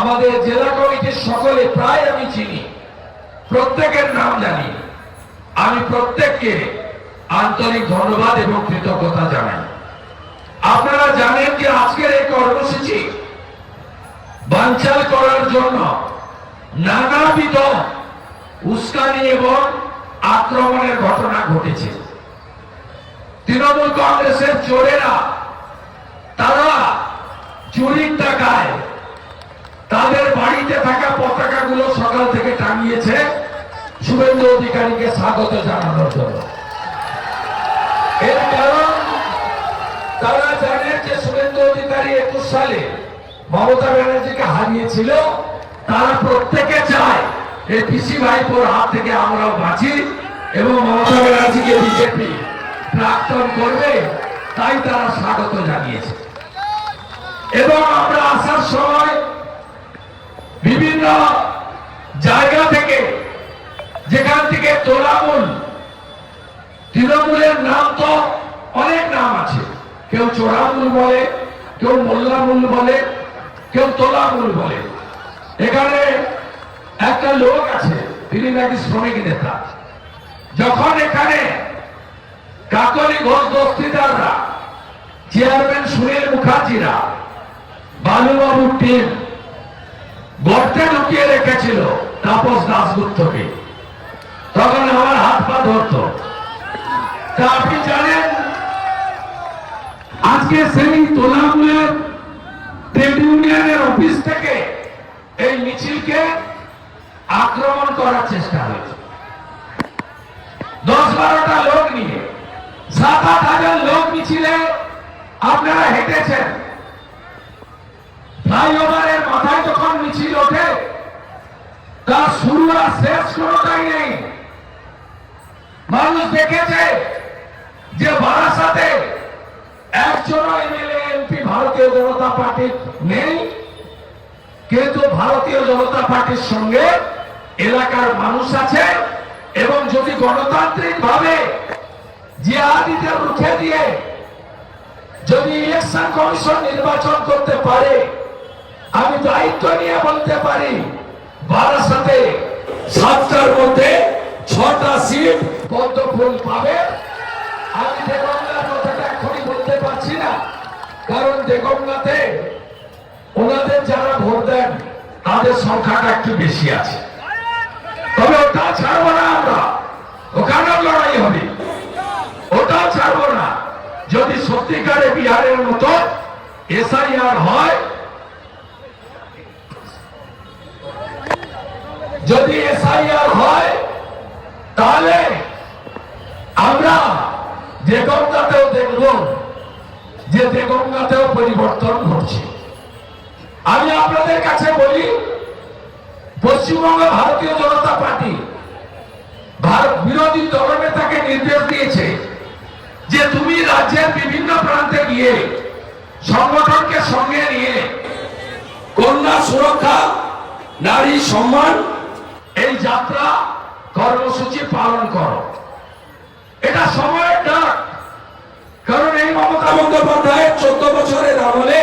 আমাদের জেলা কমিটির সকলে প্রায় আমি চিনি, প্রত্যেকের নাম জানি। আমি প্রত্যেককে আন্তরিক ধন্যবাদ এবং কৃতজ্ঞতা জানাই। আপনারা জানেন যে আজকের এই কর্মসূচি বাঞ্চাল করার জন্য নানাবিধ উস্কানি এবং আক্রমণের ঘটনা ঘটেছে। তৃণমূল কংগ্রেসের চোরেরা চুরির টাকায় তাদের বাড়িতে থাকা পতাকাগুলো সকাল থেকে টাঙিয়েছে। শুভেন্দু অধিকারীকে স্বাগত জানানোর জন্য। এর কারণ, তারা জানেন যে শুভেন্দু অধিকারী একুশ সালে মমতা ব্যানার্জিকে হারিয়েছিল। তারা প্রত্যেকে চায় এই পিসি ভাইপোর হাত থেকে আমরাও বাঁচি এবং মমতা ব্যানার্জিকে বিজেপি প্রাক্তন করবে, তাই তারা স্বাগত জানিয়েছে। এবং আমরা আসার সময় বিভিন্ন জায়গা থেকে, যেখান থেকে তোলামূল, তৃণমূলের নাম তো অনেক নাম আছে। কেউ চোরামূল বলে, কেউ মোল্লামূল বলে, কেউ তোলামূল বলে। এখানে একটা লোক আছে, তিনি নাকি শ্রমিক নেতা। যখন এখানে কাকলি ঘোষ দস্তিদাররা, চেয়ারম্যান সুনীল মুখার্জিরা বালুবাবুর টিম গর্তে ঢুকিয়ে রেখেছিল তাপস দাসগুপ্তকে তখন আমার হাত পা ধরত। আপনি জানেন, আজকে সেই তোলামুলের ট্রেড ইউনিয়নের অফিস থেকে এই মিছিলকে আক্রমণ করার চেষ্টা হয়েছে। দশ বারোটা লোক নিয়ে, সাত আট হাজার লোক মিছিলে আপনারা হেঁটেছেন। ফ্লাইওভারের মাথায় যখন মিছিল ওঠে তার শুরু আর শেষ কোনোটাই নেই। মানুষ দেখেছে যে বারাসাতে একজন এমএলএ, এমপি ভারতীয় জনতা পার্টির নেই, কিন্তু ভারতীয় জনতা পার্টির সঙ্গে এলাকার মানুষ আছে এবং যদি গণতান্ত্রিক ভাবে জিহাদিদের রুখে দিয়ে যদি ইলেকশন কমিশন নির্বাচন করতে পারে আমি দায়িত্ব নিয়ে বলতে পারি বারাসাতে সাতটার মধ্যে ছটা সিট পদ্ম ফুল পাবে। আমি দেগঙ্গার কথাটা এখনই বলতে পারছি না, কারণ দেগঙ্গাতে ওনাদের যারা ভোট দেন, তাদের সংখ্যাটা একটু বেশি আছে। তবে ওটা ছাড়বো না আমরা। ওখানেও লড়াই হবে। ওটা ছাড়বো না। যদি সত্যিকারে বিহারের মতো এসআইআর হয় যদি এসআইআর হয়, তাহলে আমরা দেগঙ্গাতেও দেখব, যে দেগঙ্গাতেও পরিবর্তন ঘটছে। আমি আপনাদের কাছে বলি, পশ্চিমবঙ্গ ভারতীয় জনতা পার্টি ভারত বিরোধী দলনেতাকে নির্দেশ দিয়েছে যে তুমি রাজ্যের বিভিন্ন প্রান্তে গিয়ে সংগঠনকে সঙ্গে নিয়ে কন্যা সুরক্ষা, নারী সম্মান এই যাত্রা কর্মসূচি পালন করো। এটা সময়ের ডাক। কারণ এই মমতা বন্দ্যোপাধ্যায়ের চোদ্দ বছরের আমলে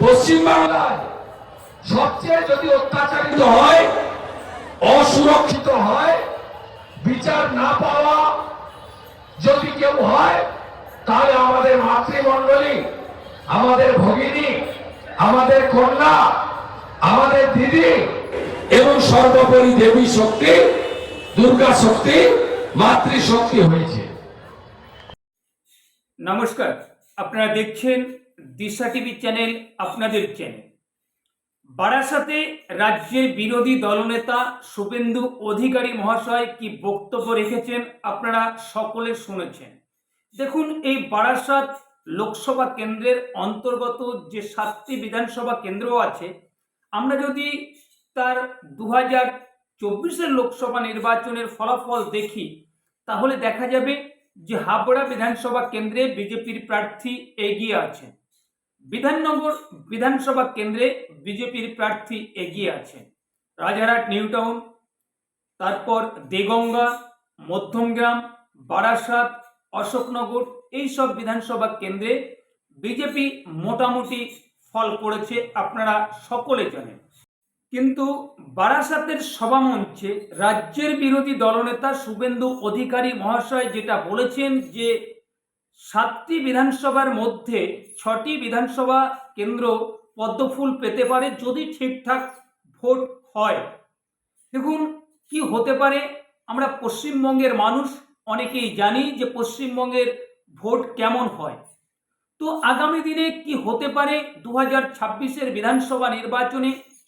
পশ্চিমবাংলায় সবচেয়ে যদি অত্যাচারিত হয়, অসুরক্ষিত হয়, বিচার না পাওয়া যদি কেউ হয়, তাহলে আমাদের মাতৃমণ্ডলী, আমাদের ভগিনী, আমাদের কন্যা, আমাদের দিদি এবং সর্বোপরি দেবী শক্তি, দুর্গা শক্তি মাতৃশক্তি হয়েছে। নমস্কার, আপনারা দেখছেন দিশা টিভি চ্যানেল আপনাদের চ্যানেল। বারাসাতে রাজ্যের বিরোধী দলনেতা শুভেন্দু অধিকারী মহাশয় কি বক্তব্য রেখেছেন আপনারা সকলে শুনেছেন। দেখুন, এই বারাসাত লোকসভা কেন্দ্রের অন্তর্গত যে সাতটি বিধানসভা কেন্দ্র আছে, আমরা যদি তার দু হাজার চব্বিশের লোকসভা নির্বাচনের ফলাফল দেখি, তাহলে দেখা যাবে যে হাবড়া বিধানসভা কেন্দ্রে বিজেপির প্রার্থী এগিয়ে আছেন বিধাননগর বিধানসভা কেন্দ্রে বিজেপির প্রার্থী এগিয়ে আছেন রাজারহাট নিউ টাউন তারপর দেগঙ্গা, মধ্যমগ্রাম, বারাসাত, অশোকনগর এই সব বিধানসভা কেন্দ্রে বিজেপি মোটামুটি ফল করেছে, আপনারা সকলে জানেন। কিন্তু বারাসাতের সভামঞ্চে রাজ্যের বিরোধী দলনেতা শুভেন্দু অধিকারী মহাশয় যেটা বলেছেন যে, সাতটি বিধানসভার মধ্যে ছটি বিধানসভা কেন্দ্র পদ্মফুল পেতে পারে যদি ঠিকঠাক ভোট হয়। দেখুন, কি হতে পারে? আমরা পশ্চিমবঙ্গের মানুষ অনেকেই জানি যে পশ্চিমবঙ্গের ভোট কেমন হয়। তো আগামী দিনে কি হতে পারে? দু হাজার ছাব্বিশের বিধানসভা নির্বাচনে